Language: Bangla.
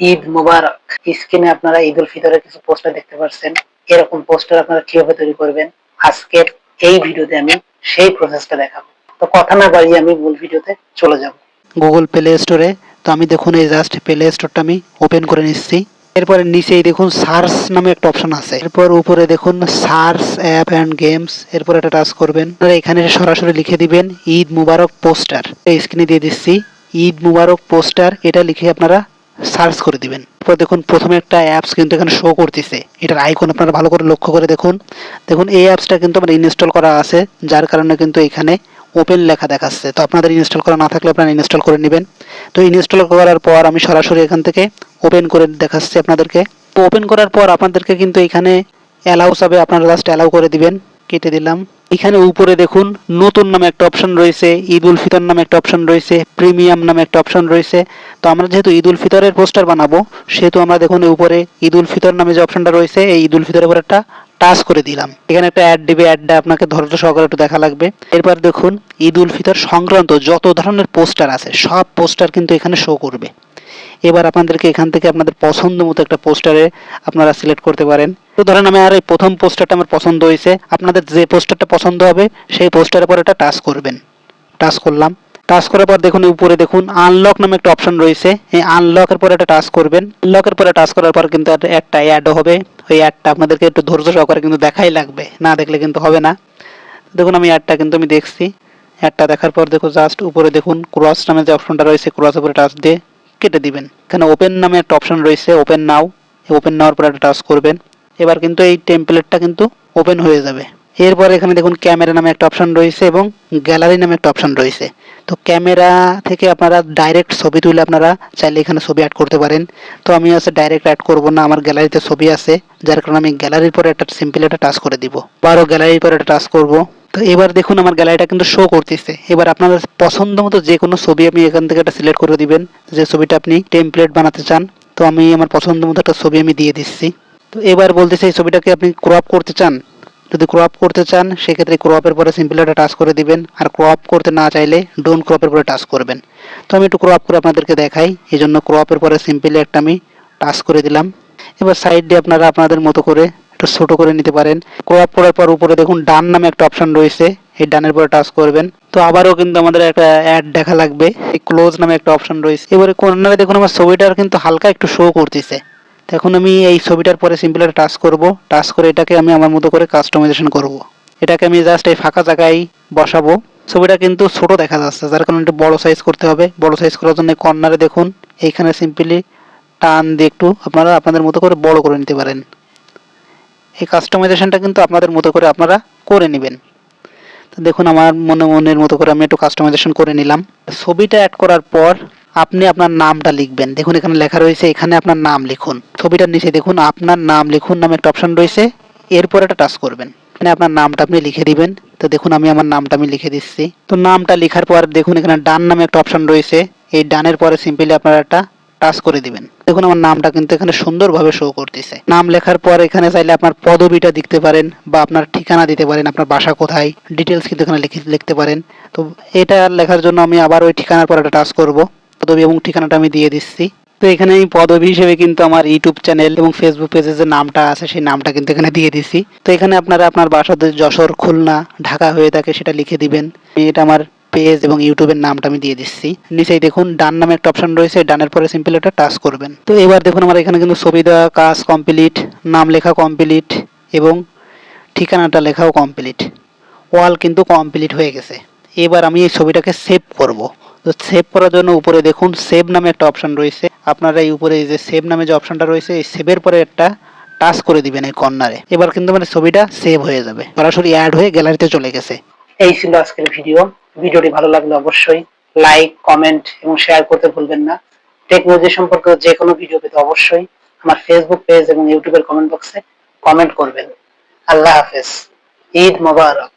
ঈদ মোবারক। স্ক্রিনে আপনারা ঈদ উল ফিতরের কিছু পোস্টার দেখতে পাচ্ছেন এরকম পোস্টার আপনারা কীভাবে তৈরি করবেন? আজকের এই ভিডিওতে আমি সেই প্রসেসটা দেখাবো। তো কথা না বাড়িয়ে আমি মূল ভিডিওতে চলে যাব। গুগল প্লে স্টোরে তো আমি দেখুন এই জাস্ট প্লে স্টোরটা আমি ওপেন করে নিচ্ছি। এরপরে নিচেই দেখুন সার্চ নামে একটা অপশন আছে। এরপর উপরে দেখুন সার্চ অ্যাপ অ্যান্ড গেমস এরপর একটা টাচ করবেন। এখানে সরাসরি লিখে দিবেন ঈদ মুবারক পোস্টার। স্ক্রিনে দিয়ে দিচ্ছি, ঈদ মুবারক পোস্টার। এটা লিখে আপনারা সার্চ করে দিবেন। এরপর দেখুন, প্রথমে একটা অ্যাপস কিন্তু এখানে শো করতেছে। এটার আইকন আপনারা ভালো করে লক্ষ্য করে দেখুন। দেখুন, এই অ্যাপসটা কিন্তু আমার ইনস্টল করা আছে, যার কারণে কিন্তু এখানে ওপেন লেখা দেখাচ্ছে। তো আপনাদের ইনস্টল করা না থাকলে আপনারা ইনস্টল করে নেবেন। তো ইনস্টল করার পর আমি সরাসরি এখান থেকে ওপেন করে দেখাচ্ছি আপনাদেরকে। তো ওপেন করার পর আপনাদেরকে কিন্তু এখানে অ্যালাউ চাবে আপনারা জাস্ট অ্যালাউ করে দিবেন। কেটে দিলাম। এখানে উপরে দেখুন, নতুন নামে একটা অপশন রয়েছে, ঈদ উল ফিতর নামে একটা অপশন রয়েছে প্রিমিয়াম নামে একটা অপশন রয়েছে। তো আমরা যেহেতু ঈদ উল ফিতরের পোস্টার বানাবো, সেহেতু আমরা দেখুন উপরে ঈদ উল ফিতর নামে যে অপশনটা রয়েছে, এই ঈদ উল ফিতরের উপর একটা টাচ করে দিলাম। এখানে একটা অ্যাড দিবে অ্যাডটা আপনাকে ধৈর্য সহকারে একটু দেখা লাগবে। এরপর দেখুন, ঈদ উল ফিতর সংক্রান্ত যত ধরনের পোস্টার আছে, সব পোস্টার কিন্তু এখানে শো করবে। এবার আপনাদেরকে এখান থেকে আপনাদের পছন্দ মতো একটা পোস্টারে আপনারা সিলেক্ট করতে পারেন। তো ধরেন আমি আর এই প্রথম পোস্টারটা আমার পছন্দ হয়েছে। আপনাদের যে পোস্টারটা পছন্দ হবে, সেই পোস্টারের পর এটা টাচ করবেন। টাচ করলাম। টাচ করার পর দেখুন উপরে দেখুন আনলক নামে একটা অপশন রয়েছে। এই আনলকের পরে একটা টাচ করবেন। আনলকের পরে টাচ করার পর কিন্তু একটা- অ্যাড হবে। ওই অ্যাডটা আপনাদেরকে একটু ধৈর্য সহকারে কিন্তু দেখাই লাগবে। না দেখলে কিন্তু হবে না। দেখুন, আমি অ্যাডটা কিন্তু আমি দেখছি। অ্যাডটা দেখার পর দেখো জাস্ট উপরে দেখুন ক্রস নামে যে অপশনটা রয়েছে ক্রস উপরে টাচ দিয়ে। কেটে দিবেন। এখানে ওপেন নামে একটা অপশন রয়েছে ওপেন নাও ওপেন নাওয়ার পরে একটা টাচ করবেন। এবার কিন্তু এই টেমপ্লেটটা কিন্তু ওপেন হয়ে যাবে। এরপর এখানে দেখুন ক্যামেরা নামে একটা অপশন রয়েছে এবং গ্যালারি নামে একটা অপশন রয়েছে। তো ক্যামেরা থেকে আপনারা ডাইরেক্ট ছবি তুলে আপনারা চাইলে এখানে ছবি অ্যাড করতে পারেন। তো আমি হচ্ছে ডাইরেক্ট অ্যাড করব না, আমার গ্যালারিতে ছবি আছে। যার কারণে আমি গ্যালারির পরে একটা সিম্পল একটা টাচ করে দিব। আরও গ্যালারির পরে একটা টাচ করব। তো এবার দেখুন আমার গ্যালারিটা কিন্তু শো করতেছে। এবার আপনাদের পছন্দ মতো যে কোনো ছবি আপনি এখান থেকে একটা সিলেক্ট করে দিবেন। যে ছবিটা আপনি টেমপ্লেট বানাতে চান, তো আমি আমার পছন্দ মতো একটা ছবি আমি দিয়ে দিচ্ছি। তো এবার বলতেছে এই ছবিটাকে আপনি ক্রপ করতে চান, যদি ক্রপ করতে চান, সেক্ষেত্রে ক্রপের পরে সিম্পল একটা টাচ করে দিবেন। আর ক্রপ করতে না চাইলে ডোন ক্রপের পরে টাচ করবেন। তো আমি একটু ক্রপ করে আপনাদেরকে দেখাই এই জন্য ক্রপের পরে সিম্পলি একটা আমি টাচ করে দিলাম। এবার সাইড দিয়ে আপনারা আপনাদের মতো করে একটু ছোট করে নিতে পারেন। ক্রপ করার পর উপরে দেখুন ডান নামে একটা অপশন রয়েছে। এই ডানের পরে টাচ করবেন। তো আবারও কিন্তু আমাদের একটা অ্যাড দেখা লাগবে। এই ক্লোজ নামে একটা অপশন রয়েছে। এবারে কর্নারে দেখুন আমার ছবিটার কিন্তু হালকা একটু শো করতেছে। এখন আমি এই ছবিটার পরে সিম্পল একটা টাচ করব। টাচ করে এটাকে আমি আমার মতো করে কাস্টমাইজেশন করব। এটাকে আমি জাস্ট এই ফাঁকা জায়গায় বসাবো। ছবিটা কিন্তু ছোট দেখা যাচ্ছে। যার কারণে একটু বড় সাইজ করতে হবে। বড় সাইজ করার জন্য কর্নারে দেখুন। এইখানে সিম্পলি টান দিয়ে একটু আপনারা আপনাদের মতো করে বড় করে নিতে পারেন। এই কাস্টমাইজেশনটা কিন্তু আপনাদের মতো করে আপনারা করে নেবেন। তো দেখুন, আমার মনে মনের মতো করে আমি একটু কাস্টমাইজেশন করে নিলাম। ছবিটা অ্যাড করার পর আপনি আপনার নামটা লিখবেন। দেখুন, এখানে লেখা রয়েছে, এখানে আপনার নাম লিখুন। ছবিটার নিচে দেখুন, আপনার নাম লিখুন নামে একটা অপশন রয়েছে। এরপর একটা টাচ করবেন। এখানে আপনার নামটা আপনি লিখে দিবেন। তো দেখুন, আমি আমার নামটা আমি লিখে দিচ্ছি। তো নামটা লেখার পর দেখুন, এখানে ডান নামে একটা অপশন রয়েছে। এই ডানের পরে সিম্পলি আপনারা একটা টাচ করে দিবেন। দেখুন, আমার নামটা কিন্তু এখানে সুন্দরভাবে শো করতেছে। নাম লেখার পর এখানে চাইলে আপনার পদবিটা দিতে পারেন বা আপনার ঠিকানা দিতে পারেন, আপনার বাসা কোথায় ডিটেলস কিন্তু এখানে লিখে লিখতে পারেন। তো এটা লেখার জন্য আমি আবার ওই ঠিকানার পর একটা টাচ করব, পদবি এবং ঠিকানাটা আমি দিয়ে দিচ্ছি। তো এখানে আমি পদবি হিসেবে কিন্তু আমার ইউটিউব চ্যানেল এবং ফেসবুক পেজে যে নামটা আছে, সেই নামটা কিন্তু এখানে দিয়ে দিছি তো এখানে আপনারা আপনার বাসাতে যশোর, খুলনা, ঢাকা হয়ে থাকে সেটা লিখে দিবেন। এটা আমার পেজ এবং ইউটিউবের নামটা আমি দিয়ে দিচ্ছি। নিচেই দেখুন, ডান নামে একটা অপশন রয়েছে, ডানের পরে সিম্পল একটা টাচ করবেন। তো এবার দেখুন, আমার এখানে কিন্তু ছবি দেওয়া, কাজ কমপ্লিট নাম লেখা কমপ্লিট এবং ঠিকানাটা লেখাও কমপ্লিট ওয়াল কিন্তু কমপ্লিট হয়ে গেছে। এবার আমি এই ছবিটাকে সেভ করব। তো সেভ করার জন্য উপরে দেখুন সেভ নামে একটা অপশন রয়েছে। আপনারা এই উপরে যে সেভ নামে যে অপশনটা রয়েছে, এই সেভের পরে একটা টাচ করে দিবেন এই কর্নারে এবার কিন্তু মানে ছবিটা সেভ হয়ে যাবে। সরাসরি অ্যাড হয়ে গ্যালারিতে চলে গেছে। এই ছিল আজকের ভিডিও ভিডিওটি ভালো লাগলে অবশ্যই লাইক, কমেন্ট এবং শেয়ার করতে ভুলবেন না। টেকনোলজি সম্পর্কে যে কোনো ভিডিও পেতে অবশ্যই আমার ফেসবুক পেজ এবং ইউটিউবের কমেন্ট বক্সে কমেন্ট করবেন। আল্লাহ হাফেজ। ঈদ মোবারক।